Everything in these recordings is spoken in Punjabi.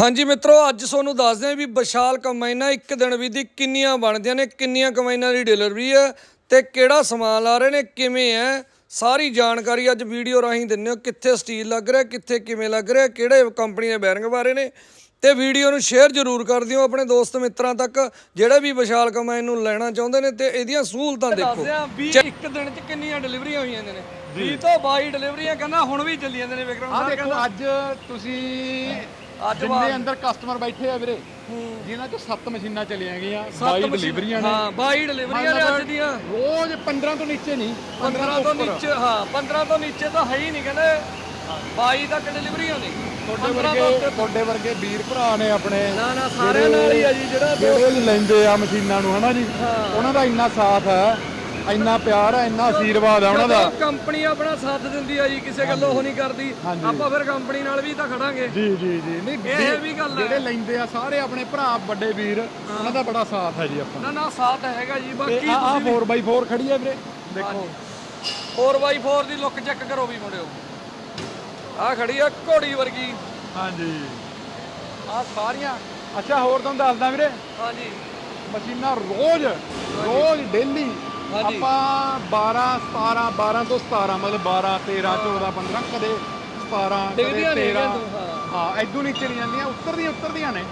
ਹਾਂਜੀ ਮਿੱਤਰੋ ਅੱਜ ਤੁਹਾਨੂੰ ਦੱਸਦੇ ਹਾਂ ਵੀ ਵਿਸ਼ਾਲ ਕੰਬਾਈਨਾਂ ਇੱਕ ਦਿਨ ਵੀ ਦੀ ਕਿੰਨੀਆਂ ਬਣਦੀਆਂ ਨੇ ਕਿੰਨੀਆਂ ਕੰਬਾਈਨਾਂ ਦੀ ਡਿਲੀਵਰੀ ਹੈ ਤੇ ਕਿਹੜਾ ਸਮਾਨ ਲਾ ਰਹੇ ਨੇ ਕਿਵੇਂ ਹੈ? ਸਾਰੀ ਜਾਣਕਾਰੀ ਅੱਜ ਵੀਡੀਓ ਰਾਹੀਂ ਦਿੰਨੇ ਹੋ ਕਿੱਥੇ ਸਟੀਲ ਲੱਗ ਰਿਹਾ ਕਿੱਥੇ ਕਿਵੇਂ ਲੱਗ ਰਿਹਾ ਕਿਹੜੇ ਕੰਪਨੀ ਦੇ ਬੈਰਿੰਗ ਬਾਰੇ ਨੇ। ਤੇ ਵੀਡੀਓ ਨੂੰ ਸ਼ੇਅਰ ਜ਼ਰੂਰ ਕਰ ਦਿਓ ਆਪਣੇ ਦੋਸਤ ਮਿੱਤਰਾਂ ਤੱਕ ਜਿਹੜੇ ਵੀ ਵਿਸ਼ਾਲ ਕੰਬਾਈਨ ਨੂੰ ਲੈਣਾ ਚਾਹੁੰਦੇ ਨੇ ਤੇ ਇਹਦੀਆਂ ਸਹੂਲਤਾਂ ਦੇਖੋ। ਆ ਇੱਕ ਦਿਨ 'ਚ ਕਿੰਨੀਆਂ ਡਿਲੀਵਰੀਆਂ ਹੋਈਆਂ ਨੇ। 20 ਤੋਂ 22 ਡਿਲੀਵਰੀਆਂ ਕਹਿੰਦਾ ਹੁਣ ਵੀ ਚੱਲੀ ਜਾਂਦੇ ਨੇ ਵਿਕਰਮ ਆ ਸਾਹਿਬ ਦੇਖੋ ਅੱਜ ਤੁਸੀਂ ਅੱਜ ਜਿੰਨੇ ਅੰਦਰ ਕਸਟਮਰ ਬੈਠੇ ਆ ਵੀਰੇ ਜਿਨ੍ਹਾਂ ਚ 7 ਮਸ਼ੀਨਾਂ ਚਲੀਆਂ ਗਈਆਂ 22 ਡਿਲੀਵਰੀਆਂ ਨੇ ਹਾਂ 22 ਡਿਲੀਵਰੀਆਂ ਨੇ ਅੱਜ ਦੀਆਂ। ਰੋਜ਼ 15 ਤੋਂ ਨੀਚੇ ਨਹੀਂ 15 ਤੋਂ ਨੀਚੇ ਹਾਂ 15 ਤੋਂ ਨੀਚੇ ਤਾਂ ਹੈ ਹੀ ਨਹੀਂ ਕਹਿੰਦੇ। 22 ਤੱਕ ਡਿਲੀਵਰੀਆਂ ਨੇ ਤੁਹਾਡੇ ਵਰਗੇ ਤੁਹਾਡੇ ਵਰਗੇ ਵੀਰ ਭਰਾ ਨੇ ਆਪਣੇ। ਨਾ ਨਾ ਸਾਰਿਆਂ ਨਾਲ ਹੀ ਆ ਜੀ ਜਿਹੜਾ ਜਿਹੜੇ ਲੈਂਦੇ ਆ ਮਸ਼ੀਨਾਂ ਨੂੰ ਹਨਾ ਜੀ? ਉਹਨਾਂ ਦਾ ਇੰਨਾ ਸਾਥ ਹੈ। ਇੰਨਾ ਪਿਆਰ ਹੈ ਇੰਨਾ ਆਸ਼ੀਰਵਾਦ ਹੈ ਉਹਨਾਂ ਦਾ। ਕੰਪਨੀ ਆਪਣਾ ਸਾਥ ਦਿੰਦੀ ਆ ਜੀ ਕਿਸੇ ਗੱਲੋਂ ਉਹ ਨਹੀਂ ਕਰਦੀ। ਆਪਾਂ ਫਿਰ ਕੰਪਨੀ ਨਾਲ ਵੀ ਤਾਂ ਖੜਾਂਗੇ। ਜੀ ਜੀ ਜੀ। ਨਹੀਂ ਇਹ ਵੀ ਗੱਲ ਹੈ ਜਿਹੜੇ ਲੈਂਦੇ ਆ ਸਾਰੇ ਆਪਣੇ ਭਰਾ ਵੱਡੇ ਵੀਰ ਉਹਨਾਂ ਦਾ ਬੜਾ ਸਾਥ ਹੈ ਜੀ ਆਪਾਂ। ਨਾ ਨਾ ਸਾਥ ਹੈਗਾ ਜੀ ਬਾਕੀ ਆ ਆ 4x4 ਖੜੀ ਹੈ ਵੀਰੇ। ਦੇਖੋ। 4x4 ਦੀ ਲੁੱਕ ਚੈੱਕ ਕਰੋ ਵੀ ਮੁੰਡਿਓ। ਆ ਖੜੀ ਆ ਘੋੜੀ ਵਰਗੀ। ਹਾਂਜੀ। ਆ ਸਾਰੀਆਂ। ਅੱਛਾ ਹੋਰ ਤੁਹਾਨੂੰ ਦੱਸਦਾ ਵੀਰੇ। ਹਾਂਜੀ। ਮਸ਼ੀਨਾਂ ਰੋਜ਼ ਰੋਜ਼ ਡੇਲੀ। ਆਪਾਂ 12 17 12 ਤੋਂ 17 ਮਤਲਬ 12 13 14 15 ਕਦੇ 17 ਕਦੇ ਡਿੱਗਦੀਆਂ ਨੇ 13 ਤੂੰ ਹਾਂ। ਐਦੂ ਨਹੀਂ ਚਲੀ ਜਾਂਦੀਆਂ ਉੱਤਰਦੀਆਂ ਉੱਤਰਦੀਆਂ ਨੇ।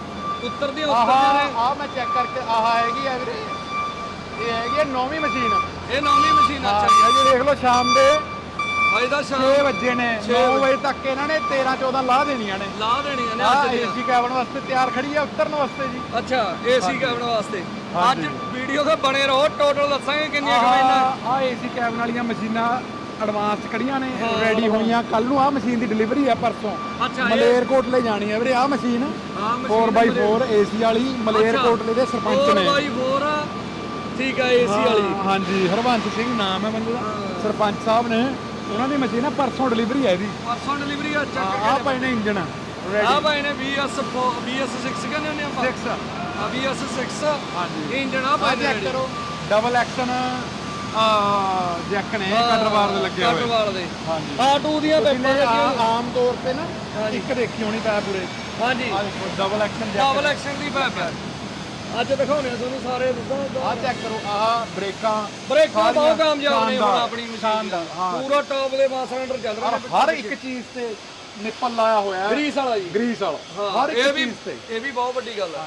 ਉੱਤਰ ਦੀਆਂ ਆਹ ਉੱਤਰ ਨੇ। ਆ ਮੈਂ ਚੈੱਕ ਕਰਕੇ ਆਹ ਹੈਗੀ ਆ ਵੀਰੇ। ਇਹ ਹੈਗੀ ਨੌਵੀਂ ਮਸ਼ੀਨ। ਇਹ ਨੌਵੀਂ ਮਸ਼ੀਨ ਅੱਛਾ ਜੀ। ਹਜੇ ਦੇਖ ਲਓ ਸ਼ਾਮ ਦੇ। ਅਜੇ ਤਾਂ 6 ਸ਼ਾਮ ਵਜੇ ਨੇ 9 ਵਜੇ। ਤੱਕ ਇਹਨਾਂ ਨੇ 13 14 ਲਾ ਦੇਣੀਆਂ ਨੇ। ਲਾ ਦੇਣੀਆਂ ਨੇ ਅੱਜ ਦੀਆਂ। ਏਸੀ ਕੈਬਨ ਵਾਸਤੇ ਤਿਆਰ ਖੜੀ ਆ ਉਤਰਨ ਵਾਸਤੇ ਜੀ। ਅੱਛਾ ਏਸੀ ਕੈਬਨ ਵਾਸਤੇ। ਅੱਜ ਹਾਂਜੀ। ਵੀਡੀਓ ਤੇ ਬਣੇ ਰਹੋ ਟੋਟਲ ਦੱਸਾਂਗੇ ਕਿੰਨੀਆਂ ਕਮਾਈਆਂ ਆ ਏਸੀ ਕੈਬਨ ਵਾਲੀਆਂ ਮਸ਼ੀਨਾਂ ਐਡਵਾਂਸ ਖੜੀਆਂ ਨੇ ਰੈਡੀ ਹੋਈਆਂ ਕੱਲ ਨੂੰ ਆ ਮਸ਼ੀਨ ਦੀ ਡਿਲੀਵਰੀ ਆ ਪਰਸੋਂ। ਅੱਛਾ ਇਹ ਮਲੇਰਕੋਟਲੇ ਜਾਣੀ ਆ ਵੀਰੇ ਆ ਮਸ਼ੀਨ ਹਾਂ 4x4 ਏਸੀ ਵਾਲੀ ਮਲੇਰਕੋਟਲੇ ਦੇ ਸਰਪੰਚ ਨੇ। 4x4 ਠੀਕ ਆ ਏਸੀ ਵਾਲੀ। ਹਾਂ, ਹਾਂਜੀ ਹਰਵੰਤ ਸਿੰਘ ਨਾਮ ਹੈ ਬੰਦੇ ਦਾ। ਸਰਪੰਚ ਸਾਹਿਬ ਨੇ ਉਹਨਾਂ ਦੀ ਮਸ਼ੀਨ ਆ ਪਰਸੋਂ ਡਿਲੀਵਰੀ ਆ ਇਹਦੀ। ਪਰਸੋਂ ਡਿਲੀਵਰੀ ਆ ਚੱਕ ਆ ਪਏ ਨੇ ਇੰਜਨ ਆ। ਭਾਈ ਨੇ BS BS6 ਕਹਿੰਦੇ ਹੁੰਦੇ ਆਪਾਂ? 6 ਆ। BS6 ਹਾਂਜੀ। ਇੰਜਨ ਆ ਆ ਭਾਈ ਚੈੱਕ ਕਰੋ। ਡਬਲ ਐਕਸ਼ਨ ਆ ਜੈਕ ਨੇ ਕਟਰਵਾਰ ਦੇ ਲੱਗੇ ਹੋਏ। ਕਟਰਵਾਲ ਦੇ। ਹਾਂਜੀ। ਆ ਟੂ ਦੀਆਂ ਤੁਸੀਂ ਪੈਪਾਂ ਲੱਗੀਆਂ ਆਮ ਤੌਰ ਤੇ ਨਾ ਇੱਕ ਦੇਖੀ ਹੋਣੀ ਪੈ ਪੂਰੇ। ਹਾਂਜੀ। Double action jack double action ਦੀ ਪੈਪ ਹੈ। ਅੱਜ ਦਿਖਾਉਣੇ ਆ ਤੁਹਾਨੂੰ ਸਾਰੇ ਦੱਸਾਂ ਆ ਚੈੱਕ ਕਰੋ ਆ ਬ੍ਰੇਕਾਂ ਬ੍ਰੇਕਾਂ ਸਾਰੀਆਂ ਬਹੁਤ ਕਾਮਯਾਬ ਨੇ ਹੁਣ ਸ਼ਾਨਦਾਰ, ਆਪਣੀ ਮਸ਼ੀਨ ਸ਼ਾਨਦਾਰ, ਹਾਂ। ਪੂਰਾ ਟੌਪ ਦੇ ਮਾਸ ਸਿਲੰਡਰ ਚੱਲ ਰਿਹਾ ਔਰ ਹਰ ਇੱਕ ਚੀਜ਼ ਤੇ ਨਿੱਪਲ ਲਾਇਆ ਹੋਇਆ ਹੈ। ਗਰੀਸ ਵਾਲਾ ਜੀ। ਗਰੀਸ ਵਾਲਾ। ਹਾਂ ਹਰ ਇਹ ਇੱਕ ਵੀ ਚੀਜ਼ ਤੇ। ਇਹ ਵੀ ਬਹੁਤ ਵੱਡੀ ਗੱਲ ਆ।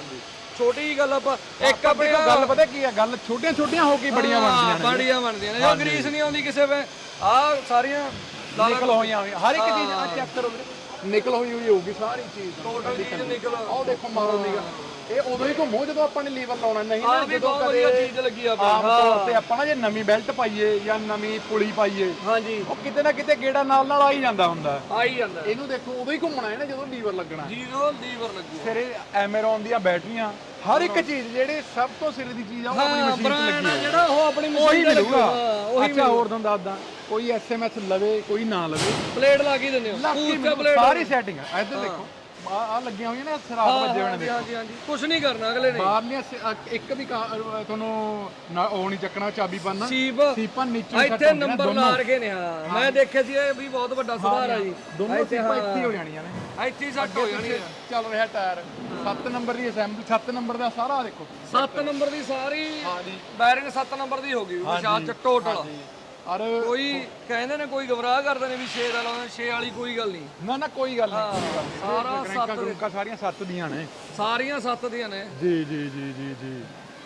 ਛੋਟੀ ਜੀ ਗੱਲ ਆਪਾਂ ਇੱਕ ਆਪਣੇ ਆਪਣੇ ਗੱਲ ਪਤਾ ਕੀ ਹੈ ਗੱਲ ਛੋਟੀਆਂ ਛੋਟੀਆਂ ਹੋ ਕੇ ਬੜੀਆਂ ਬਣਦੀਆਂ ਨੇ। ਬੜੀਆਂ ਬਣਦੀਆਂ ਨੇ। ਜੋ ਗਰੀਸ ਨਹੀਂ ਆਉਂਦੀ ਕਿਸੇ ਵੇ। ਆ ਸਾਰੀਆਂ ਲਾਲਾ ਨਿਕਲ ਹੋਈਆਂ ਹੋਈਆਂ। ਹਰ ਇੱਕ ਚੀਜ਼ ਆ ਚੈੱਕ ਕਰੋ ਵੀਰੇ। ਨਿਕਲ ਹੋਈ ਹੋਈ ਹੋਊਗੀ ਸਾਰੀ ਚੀਜ਼। ਟੋਟਲ ਚੀਜ਼ ਨਿਕਲ ਆਹ ਦੇਖੋ ਮਾਰੋ ਨਿਗਾ ਇਹ ਉਦੋਂ ਹੀ ਘੁੰਮੋ ਜਦੋਂ ਆਪਾਂ ਨੇ ਲੀਵਰ ਲਾਉਣਾ ਨਹੀਂ ਨਾ ਜਦੋਂ ਕਦੇ ਚੀਜ਼ ਲੱਗੀ ਆ ਆਮ ਤੌਰ ਤੇ ਆਪਾਂ ਨਾ ਜੇ ਨਵੀਂ ਬੈਲਟ ਪਾਈਏ ਜਾਂ ਨਵੀਂ ਪੁਲੀ ਪਾਈਏ ਹਾਂਜੀ। ਉਹ ਕਿਤੇ ਨਾ ਕਿਤੇ ਗੇੜਾ ਨਾਲ ਨਾਲ ਆ ਹੀ ਜਾਂਦਾ ਹੁੰਦਾ। ਆ ਹੀ ਜਾਂਦਾ। ਇਹਨੂੰ ਦੇਖੋ ਉਦੋਂ ਹੀ ਘੁੰਮਣਾ ਹੈ ਨਾ ਜਦੋਂ ਲੀਵਰ ਲੱਗਣਾ। ਜੀਰੋ ਲੀਵਰ ਲੱਗੂ। ਫਿਰ ਇਹ ਐਮਰੋਨ ਦੀਆਂ ਬੈਟਰੀਆਂ ਹਰ ਇੱਕ ਚੀਜ਼ ਜਿਹੜੀ ਸਭ ਤੋਂ ਸਿਰੇ ਦੀ ਚੀਜ਼ ਆ ਉਹ ਆਪਣੀ ਮਸ਼ੀਨ ਬ੍ਰਾਂਡ ਲੱਗੀ ਹੈ ਜਿਹੜਾ ਉਹ ਆਪਣੀ ਮਸ਼ੀਨ ਤੇ ਮਿਲੂਗਾ। ਹਾਂ, ਉਹੀ ਅੱਛਾ ਹੋਰ ਤੁਹਾਨੂੰ ਦੱਸਦਾ। ਕੋਈ ਐਸਐਮਐਸ ਲਵੇ ਕੋਈ ਨਾ ਲਵੇ। ਪਲੇਟ ਲਾ ਕੇ ਦਿੰਦੇ ਹੋ। ਲੱਕੀ ਪੂਸਟਾ ਪਲੇਟ ਸਾਰੀ ਸੈਟਿੰਗ ਇੱਧਰ ਦੇਖੋ। ਆ ਆ ਲੱਗੀਆਂ ਹੋਈਆਂ ਨੇ ਸਰਾਬ ਵੱਜੇ ਹੋਏ ਨੇ ਹਾਂਜੀ ਹਾਂਜੀ ਹਾਂਜੀ। ਕੁਝ ਨਹੀਂ ਕਰਨਾ ਅਗਲੇ ਨੇ। ਸ- ਅ- ਇੱਕ ਵੀ ਕਾ- ਤੁਹਾਨੂੰ ਨਾ ਉਹ ਨਹੀਂ ਚੱਕਣਾ ਚਾਬੀ ਪਾਣਾ ਸੀਪ। ਸੀਪਾਂ ਨੀਚੇ ਆ set ਇੱਥੇ ਹੁੰਦੀਆਂ ਨੇ ਨੰਬਰ ਦੋਨੋਂ। ਲਾ ਰਗੇ ਨੇ ਹਾਂ। ਮੈਂ ਦੇਖਿਆ ਸੀ ਇਹ ਵੀ ਬਹੁਤ ਵੱਡਾ ਸੁਧਾਰ ਆ ਜੀ। ਦੋਨੋਂ ਇੱਥੇ ਸੀਪਾਂ ਹਾਂ। ਇੱਥੇ ਹੀ ਹੋ ਜਾਣੀਆਂ ਨੇ। ਇੱਥੇ ਹੀ ਸੈੱਟ ਹੋ ਜਾਣੀ ਪਿੱਛੇ ਚੱਲ ਰਿਹਾ ਟਾਇਰ। 7 ਨੰਬਰ ਦੀ ਅਸੈਂਬਲੀ 7 ਨੰਬਰ ਦਾ ਸਾਰਾ ਦੇਖੋ। 7 ਨੰਬਰ ਦੀ ਸਾਰੀ ਹਾਂਜੀ ਬੈਰਿੰਗ 7 ਨੰਬਰ ਦੀ ਹੋ ਗਈ। ਵਿਸ਼ਾਲ ਚ ਟੋਟਲ ਔਰ ਕੋਈ ਕਹਿੰਦੇ ਨੇ ਕੋਈ ਗਮਰਾਹ ਕਰਦੇ ਨੇ ਵੀ 6 ਦਾ ਲਾਉਂਦੇ 6 ਵਾਲੀ ਕੋਈ ਗੱਲ ਨਹੀਂ। ਨਾ ਨਾ ਕੋਈ ਗੱਲ ਨਹੀਂ ਕੋਈ ਗੱਲ ਨਹੀਂ। ਸਾਰਾ ਸੱਤ ਕਰੂੰਕਾਂ ਸਾਰੀਆਂ 7 ਦੀਆਂ ਨੇ। ਸਾਰੀਆਂ 7 ਦੀਆਂ ਨੇ। ਜੀ ਜੀ ਜੀ ਜੀ ਜੀ।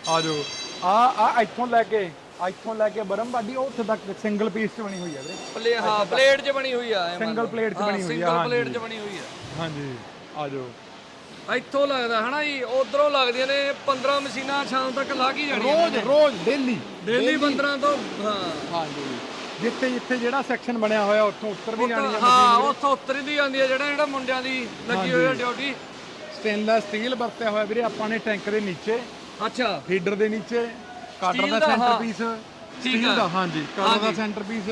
ਆ ਜਾਓ ਆ ਆ ਇੱਥੋਂ ਲੈ ਕੇ ਇੱਥੋਂ ਲੈ ਕੇ ਬਰਮਬਾਡੀ ਉੱਥੇ ਤੱਕ ਸਿੰਗਲ ਪੀਸ ਚ ਬਣੀ ਹੋਈ ਹੈ ਵੀਰੇ। ਪਲੇ ਹਾਂ ਪਲੇਟ 'ਚ ਬਣੀ ਹੋਈ ਆ ਸਿੰਗਲ ਪਲੇਟ ਚ ਬਣੀ ਹੋਈ ਆ ਸਿੰਗਲ ਹਾਂਜੀ। ਪਲੇਟ 'ਚ ਬਣੀ ਹੋਈ ਆ। ਹਾਂਜੀ ਆ ਜਾਓ ਇੱਥੋਂ ਲੱਗਦਾ ਹਨਾ ਜੀ ਉਧਰੋਂ ਲੱਗਦੀਆਂ ਨੇ 15 ਮਸ਼ੀਨਾਂ ਸ਼ਾਮ ਤੱਕ ਲੱਗ ਹੀ ਜਾਣੀਆਂ ਰੋਜ਼ ਰੋਜ਼ ਡੇਲੀ। ਡੇਲੀ 15 ਤੋਂ ਹਾਂ। ਹਾਂਜੀ। ਜਿੱਥੇ ਜਿੱਥੇ ਜਿਹੜਾ ਸੈਕਸ਼ਨ ਬਣਿਆ ਹੋਇਆ ਉੱਥੋਂ ਉੱਤਰ ਵੀ ਜਾਣੀ ਹੈ ਹਾਂ ਉੱਥੋਂ ਉੱਤਰਦੀ ਜਾਂਦੀ ਆ ਜਿਹੜਾ ਜਿਹੜਾ ਮੁੰਡਿਆਂ ਦੀ ਲੱਗੀ ਹੋਈ ਆ ਡਿਊਟੀ। ਸਟੇਨਲੈਸ ਸਟੀਲ ਵਰਤਿਆ ਹੋਇਆ ਵੀਰੇ ਆਪਾਂ ਨੇ ਟੈਂਕ ਦੇ ਨੀਚੇ। ਅੱਛਾ। ਫੀਡਰ ਦੇ ਨੀਚੇ। ਕਾਟਰ ਦਾ ਦਾ, ਸੈਂਟਰ ਹਾਂ। ਪੀਸ ਠੀਕ ਸਟੀਲ। ਦਾ ਹਾਂਜੀ। ਕਾਟਰ ਦਾ ਸੈਂਟਰ ਪੀਸ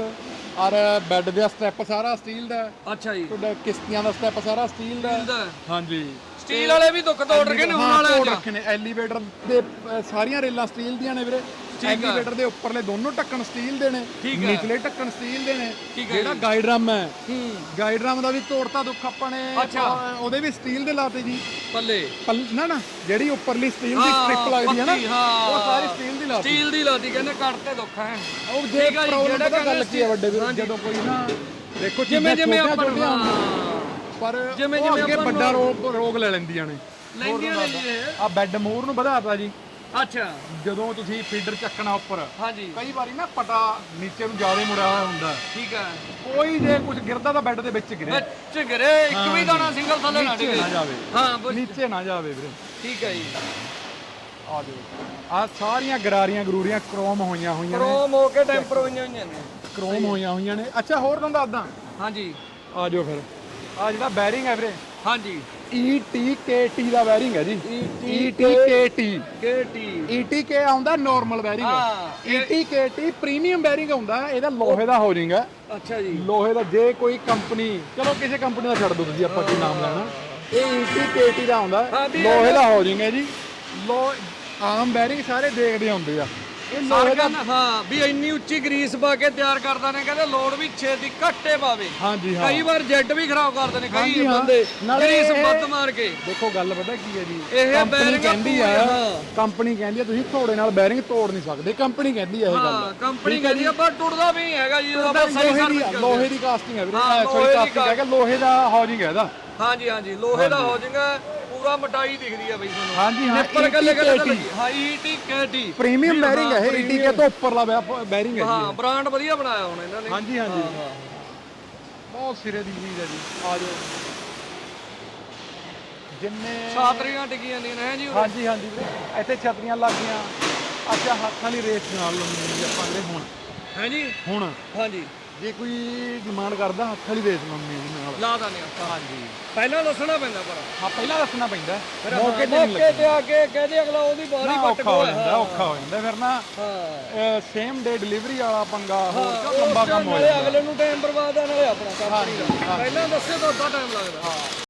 ਔਰ ਬੈੱਡ ਦਾ ਸਟੈਪ ਸਾਰਾ ਸਟੀਲ ਦਾ। ਅੱਛਾ ਜੀ। ਤੁਹਾਡਾ ਕਿਸ਼ਤੀਆਂ ਦਾ ਸਟੈਪ ਸਾਰਾ ਸਟੀਲ ਦਾ। ਦਾ। ਹਾਂਜੀ। ਸਟੀਲ ਵਾਲੇ ਵੀ ਦੁੱਖ ਤੋੜ ਰਗੇ ਨੇ ਹੁਣ ਚ। ਰੱਖੇ ਨੇ ਐਲੀਵੇਟਰ ਦੇ ਅ, ਸਾਰੀਆਂ ਰੇਲਾਂ ਸਟੀਲ ਦੀਆਂ ਨੇ ਵੀਰੇ। ਐਲੀਵੇਟਰ ਦੇ ਉੱਪਰਲੇ ਦੋਨੋਂ ਢੱਕਣ ਸਟੀਲ ਦੇ ਨੇ। ਨਿਚਲੇ ਢੱਕਣ ਸਟੀਲ ਦੇ ਨੇ। ਜਿਹੜਾ ਗਾਈਡ ਰਮ ਹੈ ਹੂੰ। ਗਾਈਡ ਰਮ ਦਾ ਵੀ ਤੋੜਤਾ ਦੁੱਖ ਆਪਾਂ ਨੇ। ਅਹ ਉਹਦੇ ਵੀ ਸਟੀਲ ਦੇ ਲਾਤੇ ਜੀ। ਪੱਲੇ। ਪੱਲ- ਨਾ ਨਾ ਜਿਹੜੀ ਉੱਪਰਲੀ ਸਟੀਲ ਦੀ ਸਟ੍ਰਿਪ ਲੱਗਦੀ ਹੈ ਨਾ ਹਾਂ। ਉਹ ਸਾਰੀ ਸਟੀਲ ਦੀ ਲਾਤੀ। ਸਟੀਲ ਦੀ ਲਾਤੀ ਕਹਿੰਦੇ ਕੱਟ ਤੇ ਦੁੱਖ ਹੈ। ਉਹ ਜੇ ਠੀਕ ਆ ਜੀ, ਪ੍ਰੋਬਲਮ ਜਿਹੜਾ ਪਤਾ ਗੱਲ ਕੀ ਹੈ ਵੱਡੇ ਵੀਰ। ਜਦੋਂ ਕੋਈ ਨਾ ਦੇਖੋ ਜਿਵੇਂ ਜਿਵੇਂ ਆਪਾਂ ਹਾਂ। ਪਰ ਜਿਵੇਂ ਜਿਵੇਂ ਅੱਗੇ ਆਪਾਂ ਵੱਡਾ ਰੋਗ ਰੋਗ ਲੈ ਲੈਂਦੀਆਂ ਨੇ। ਲੈਂਦੀਆਂ ਨੇ ਜੀ। ਇਹ ਆ ਬੈੱਡ ਮੂਰ ਨੂੰ ਵਧਾਤਾ ਜੀ। ਅੱਛਾ। ਜਦੋਂ ਤੁਸੀਂ ਫੀਡਰ ਚੱਕਣਾ ਉੱਪਰ ਹਾਂਜੀ। ਕਈ ਵਾਰੀ ਨਾ ਪਟਾ ਨੀਚੇ ਨੂੰ ਜ਼ਿਆਦਾ ਮੁੜਿਆ ਹੋਇਆ ਹੁੰਦਾ। ਠੀਕ ਹੈ। ਕੋਈ ਜੇ ਕੁਝ ਗਿਰਦਾ ਤਾਂ ਬੈੱਡ ਦੇ ਵਿੱਚ ਗਿਰੇ। ਵਿੱਚ ਗਿਰੇ ਇੱਕ ਵੀ ਦਾਣਾ ਸਿੰਗਲ ਥੱਲੇ ਨਾ ਨੀਚੇ ਡਿੱਗੇ। ਨਾ ਜਾਵੇ। ਹਾਂ ਬਸ। ਨੀਚੇ ਨਾ ਜਾਵੇ ਵੀਰੇ। ਠੀਕ ਹੈ ਜੀ। ਆ ਜਾਓ। ਆ ਸਾਰੀਆਂ ਗਰਾਰੀਆਂ ਗਰੂਰੀਆਂ ਕ੍ਰੋਮ ਹੋਈਆਂ ਹੋਈਆਂ ਨੇ। ਕ੍ਰੋਮ ਹੋ ਕੇ ਟੈਂਪਰ ਹੋਈਆਂ ਹੋਈਆਂ ਨੇ। ਕ੍ਰੋਮ ਹੋਈਆਂ ਹੋਈਆਂ ਨੇ। ਅੱਛਾ ਹੋਰ ਤੁਹਾਨੂੰ ਦੱਸਦਾ ਹਾਂਜੀ। ਆ ਜਾਓ ਫਿਰ। ਆ ਜਿਹੜਾ ਬੈਰਿੰਗ ਹੈ ਵੀਰੇ। ਹਾਂਜੀ। ETKT ਦਾ ਬੈਰਿੰਗ ਹੈ ਜੀ। ETKT ਕੇਟੀ ETK ਆਉਂਦਾ ਨਾਰਮਲ ਬੈਰਿੰਗ ਹਾਂ। ETKT ਪ੍ਰੀਮੀਅਮ ਬੈਰਿੰਗ ਆਉਂਦਾ ਇਹਦਾ ਲੋਹੇ ਦਾ ਹੋਰਿੰਗ ਹੈ। ਅੱਛਾ ਜੀ। ਲੋਹੇ ਦਾ ਜੇ ਕੋਈ ਕੰਪਨੀ ਚਲੋ ਕਿਸੇ ਕੰਪਨੀ ਦਾ ਛੱਡ ਦਿਓ ਤੁਸੀਂ ਆਪਾਂ ਕੀ ਨਾਮ ਲੈਣਾ। ਇਹ ETKT ਦਾ ਆਉਂਦਾ ਹਾਂ ਵੀ ਲੋਹੇ ਦਾ ਹੋਰਿੰਗ ਹੈ ਜੀ। ਲੋ ਆਮ ਬੈਰਿੰਗ ਸਾਰੇ ਦੇਖਦੇ ਹੁੰਦੇ ਆ। ਸਾਰਕਨ ਹਾਂ ਵੀ ਇੰਨੀ ਉੱਚੀ ਗਰੀਸ ਪਾ ਕੇ ਤਿਆਰ ਕਰਦਾ ਨੇ ਕਹਿੰਦੇ ਲੋਡ ਵੀ ਛੇਤੀ ਘੱਟੇ ਪਾਵੇ। ਹਾਂਜੀ ਹਾਂ। ਕਈ ਵਾਰ ਜੈਟ ਵੀ ਖਰਾਬ ਕਰਦੇ ਨੇ ਕਈ ਹਾਂਜੀ, ਹਾਂ। ਬੰਦੇ ਨਾਲੇ ਗਰੀਸ ਇਹ- ਵੱਧ ਮਾਰ ਕੇ। ਦੇਖੋ ਗੱਲ ਪਤਾ ਕੀ ਹੈ ਜੀ? ਇਹ ਕੰਪਨੀ ਕਹਿੰਦੀ ਆ ਪੂਰੀ, ਹਾਂ। ਕੰਪਨੀ ਕਹਿੰਦੀ ਆ ਤੁਸੀਂ ਥੋੜੇ ਨਾਲ ਬੈਰਿੰਗ ਤੋੜ ਨਹੀਂ ਸਕਦੇ। ਕੰਪਨੀ ਕਹਿੰਦੀ ਆ ਇਹ ਗੱਲ। ਹਾਂ ਕੰਪਨੀ ਕਹਿੰਦੀ ਆ ਪਰ ਟੁੱਟਦਾ ਵੀ ਨਹੀਂ ਹੈਗਾ ਜੀ ਜਦੋਂ ਆਪਾਂ ਸਹੀ ਲੋਹੇ ਦੀ ਲੋਹੇ ਦੀ ਕਾਸਟਿੰਗ ਹੈ ਵੀਰੇ। ਹਾਂ, ਸੌਰੀ ਲੋਹੇ ਦੀ ਕਾਸਟਿੰਗ ਹੈ ਕਿ ਲੋਹੇ ਦਾ ਹੌਜਿੰਗ ਹੈ ਇਹਦਾ। ਹਾਂਜੀ ਹਾਂਜੀ ਲੋਹੇ ਦਾ ਹੋ ਜਾਏਗਾ ਪੂਰਾ ਮਟਾਈ ਦਿਖਦੀ ਆ ਬਈ ਤੁਹਾਨੂੰ। ਹਾਂਜੀ ਹਾਂ ਨਿੱਪਲ ਕੱਲੇ ਕੱਲੇ ਲੱਗੀ ਹਾਂ ਈਟੀਕੇਟੀ ਪ੍ਰੀਮੀਅਮ ਬੈਰਿੰਗ ਹੈ ਇਹ ETK ਤੋਂ ਉੱਪਰਲਾ ਬੈਰਿੰਗ ਹੈ ਹਾਂ ਬ੍ਰਾਂਡ ਵਧੀਆ ਬਣਾਇਆ ਹੁਣ ਇਹਨਾਂ ਨੇ। ਹਾਂਜੀ ਹਾਂਜੀ। ਬਹੁਤ ਸਿਰੇ ਦੀ ਚੀਜ਼ ਹੈ ਜੀ। ਆ ਜਾਓ। ਜਿੰਨੇ ਛਾਤਰੀਆਂ ਟਿਕੀਆਂ ਨੇ ਹੈ ਜੀ? ਹਾਂਜੀ ਹਾਂਜੀ ਵੀਰੇ। ਇੱਥੇ ਛਤਰੀਆਂ ਲੱਗ ਗਈਆਂ। ਅੱਛਾ ਹੱਥਾਂ ਦੀ ਰੇਸ ਨਾਲ ਲਾਉਣੀ ਜੀ ਆਪਾਂ ਵੀਰੇ ਹੁਣ। ਹੈ ਜੀ? ਹੁਣ। ਹਾਂਜੀ। ਜੇ ਕੋਈ ਡਿਮਾਂਡ ਕਰਦਾ ਹੱਥ ਵਾਲੀ ਰੇਸ ਲਾਉਣੀ ਜੀ ਨਾਲ। ਲਾ ਦਾਨੇ ਆਪਾਂ। ਹਾਂਜੀ। ਪਹਿਲਾਂ ਦੱਸਣਾ ਪੈਂਦਾ ਪਰ। ਹਾਂ ਪਹਿਲਾਂ ਦੱਸਣਾ ਪੈਂਦਾ। ਫਿਰ ਮੌਕੇ ਤੇ ਮੌਕੇ ਤੇ ਆ ਕੇ ਕਹਦੇ ਅਗਲਾ ਉਹਦੀ ਬਾਰੀ ਪੱਟ ਔਖਾ ਹੋ ਜਾਂਦਾ ਔਖਾ ਹੋ ਜਾਂਦਾ। ਫਿਰ ਨਾ ਹਾਂ। ਸੇਮ ਡੇ ਡਿਲੀਵਰੀ ਵਾਲਾ ਪੰਗਾ ਹੋਰ ਕਿਉਂ ਲੰਬਾ ਕੰਮ ਹੋ ਜਾਂਦਾ? ਅਗਲੇ ਨੂੰ ਟਾਈਮ ਬਰਬਾਦ ਆ ਨਾਲੇ ਆਪਣਾ ਹਾਂਜੀ, ਪਹਿਲਾਂ ਦੱਸੇ ਤਾਂ ਅੱਧਾ ਟਾਈਮ ਲੱਗਦਾ। ਹਾਂ।